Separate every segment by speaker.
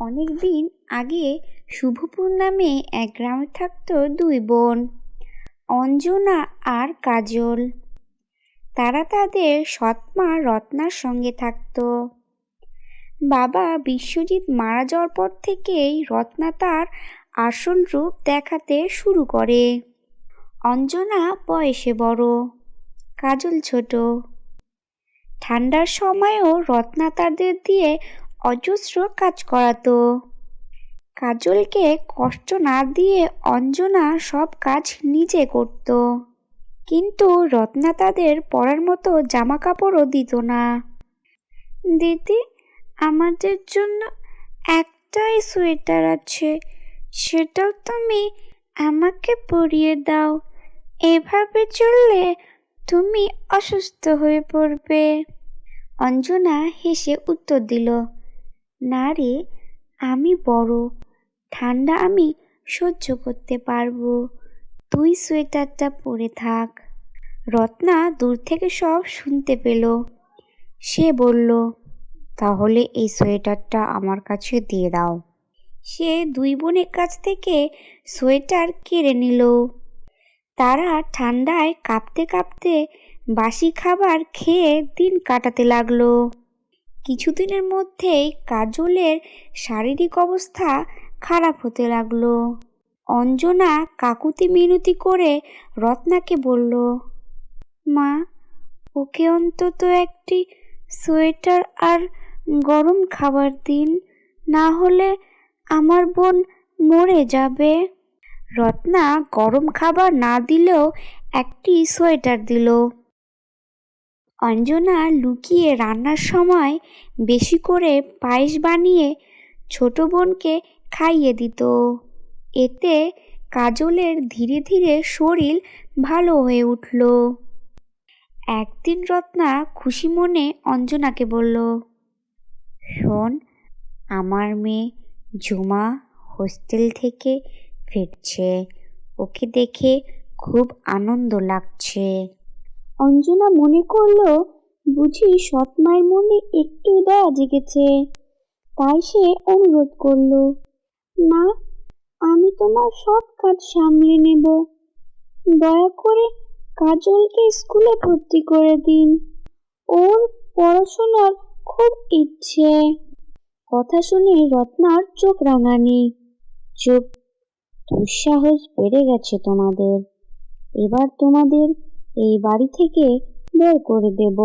Speaker 1: অনেক দিন আগে শুভপুর নামে এক গ্রামে থাকতো দুই বোন, অঞ্জনা আর কাজল। তারা তাদের সৎমা রত্নার সঙ্গে থাকতো। বাবা বিশ্বজিৎ মারা যাওয়ার পর থেকেই রত্না তার আসল রূপ দেখাতে শুরু করে। অঞ্জনা বয়সে বড়, কাজল ছোট। ঠান্ডার সময়ও রত্না তাদের দিয়ে অজস্র কাজ করাতো। কাজলকে কষ্ট না দিয়ে অঞ্জনা সব কাজ নিজে করত। কিন্তু রত্না তাদের পরার মতো জামা কাপড়ও দিত না। দিদি, আমাদের জন্য একটাই সোয়েটার আছে, সেটাও তুমি আমাকে পরিয়ে দাও। এভাবে চললে তুমি অসুস্থ হয়ে পড়বে। অঞ্জনা হেসে উত্তর দিল না রে, আমি বড়। ঠান্ডা আমি সহ্য করতে পারব। তুই সোয়েটারটা পরে থাক। রত্না দূর থেকে সব শুনতে পেল। সে বলল, তাহলে এই সোয়েটারটা আমার কাছে দিয়ে দাও। সে দুই বোনের কাছ থেকে সোয়েটার কেড়ে নিল। তারা ঠান্ডায় কাঁপতে কাঁপতে বাসি খাবার খেয়ে দিন কাটাতে লাগল। কিছুদিনের মধ্যেই কাজলের শারীরিক অবস্থা খারাপ হতে লাগল। অঞ্জনা কাকুতি মিনতি করে রত্নাকে বলল, মা, ওকে অন্তত একটি সোয়েটার আর গরম খাবার দিন, না হলে আমার বোন মরে যাবে। রত্না গরম খাবার না দিলেও একটি সোয়েটার দিল। অঞ্জনা লুকিয়ে রান্নার সময় বেশি করে পায়েস বানিয়ে ছোট বোনকে খাইয়ে দিত। এতে কাজলের ধীরে ধীরে শরীর ভালো হয়ে উঠল। একদিন রত্না খুশি মনে অঞ্জনাকে বলল, শোন, আমার মেয়ে ঝুমা হোস্টেল থেকে ফিরছে। ওকে দেখে খুব আনন্দ লাগছে। অঞ্জনা মনে করল বুঝি সৎ মায়ের মনে একটু দয়া জেগেছে। তাই সে অনুরোধ করল, মা, আমি তোমার সব কাজ সামলে নেব। দয়া করে কাজলকে স্কুলে ভর্তি করে দিন। ওর পড়াশোনার খুব ইচ্ছে কথা শুনে রত্নার চোখ রাঙানি। চুপ, দুঃসাহস বেড়ে গেছে তোমাদের। এবার তোমাদের এই বাড়ি থেকে বের করে দেব।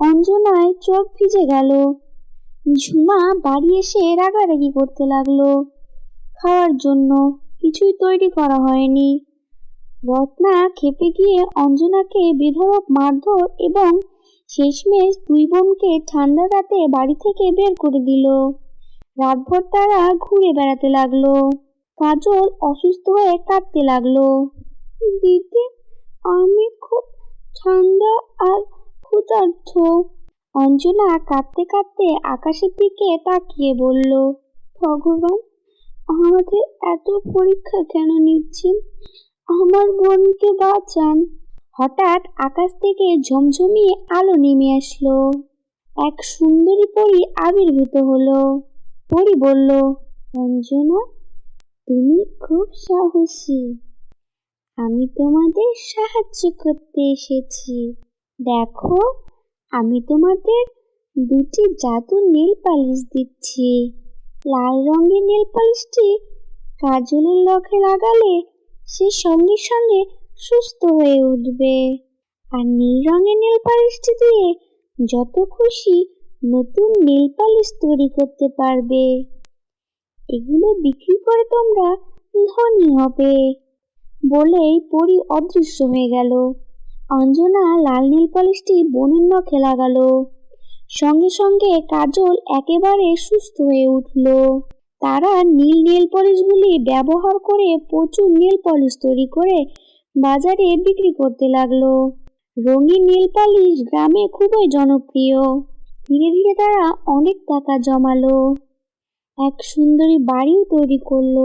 Speaker 1: অঞ্জনায় চোখ ভিজে গেল। ঝুমা বাড়ি এসে রাগারাগি করতে লাগল। খাওয়ার জন্য কিছুই তৈরি করা হয়নি। রত্না খেপে গিয়ে অঞ্জনাকে বেধরক মারধর এবং শেষমেশ দুই বোনকে ঠান্ডা রাতে বাড়ি থেকে বের করে দিল। রাতভর তারা ঘুরে বেড়াতে লাগল। কাজল অসুস্থ হয়ে কাঁদতে লাগল। দিদি আমি খুব ঠান্ডা আর ক্ষুধার্থ অঞ্জনা কাঁদতে কাঁদতে আকাশের দিকে তাকিয়ে বলল, ভগবান, আমাদের এত পরীক্ষা কেন নিচ্ছেন? আমার বোনকে বাঁচান। হঠাৎ আকাশ থেকে ঝমঝমিয়ে আলো নেমে আসলো। এক সুন্দরী পরী আবির্ভূত হলো। পরী বলল, অঞ্জনা, তুমি খুব সাহসী। আমি তোমাদের সাহায্য করতে এসেছি। দেখো, আমি তোমাদের দুটি জাদু নীল পালিশ দিচ্ছি। লাল রঙের নীল পালিশটি কাজলের লখে লাগালে সে সঙ্গে সঙ্গে সুস্থ হয়ে উঠবে। আর নীল রঙের নীল পালিশটি দিয়ে যত খুশি নতুন নীল পালিশ তৈরি করতে পারবে। এগুলো বিক্রি করে তোমরা ধনী হবে। বলেই পরি অদৃশ্য হয়ে গেল। অঞ্জনা লাল নীল পালিশটি বোনের নখে লাগালো। সঙ্গে সঙ্গে কাজল একেবারে সুস্থ হয়ে উঠল। তারা নীল নীল পলিশগুলি ব্যবহার করে প্রচুর নীল পলিশ তৈরি করে বাজারে বিক্রি করতে লাগল। রঙিন নীল পালিশ গ্রামে খুবই জনপ্রিয়। ধীরে ধীরে তারা অনেক টাকা জমালো। এক সুন্দরী বাড়িও তৈরি করল।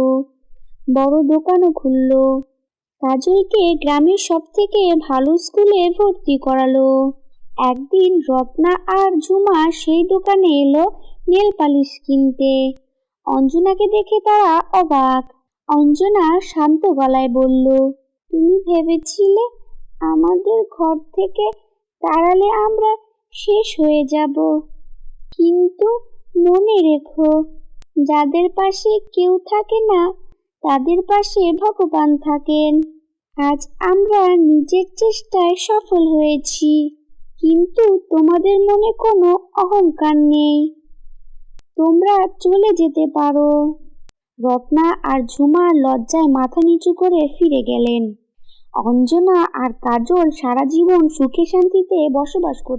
Speaker 1: বড় দোকানও খুললো। কাজলকে গ্রামের সব থেকে ভালো স্কুলে ভর্তি করালো। একদিন রত্না আর ঝুমা সেই দোকানে এলো নেল পালিশ কিনতে। অঞ্জনাকে দেখে তারা অবাক। অঞ্জনা শান্ত গলায় বলল, তুমি ভেবেছিলে আমাদের ঘর থেকে তাড়ালে আমরা শেষ হয়ে যাব? কিন্তু মনে রেখো, যাদের পাশে কেউ থাকে না তাদের পাশে ভগবান থাকেন। আজ আমরা নিজের চেষ্টায় সফল হয়েছি, কিন্তু তোমাদের মনে কোনো অহংকার নেই। তোমরা চলে যেতে পারো। রত্না আর ঝুমা লজ্জায় মাথা নিচু করে ফিরে গেলেন। অঞ্জনা আর কাজল সারা জীবন সুখে শান্তিতে বসবাস করত।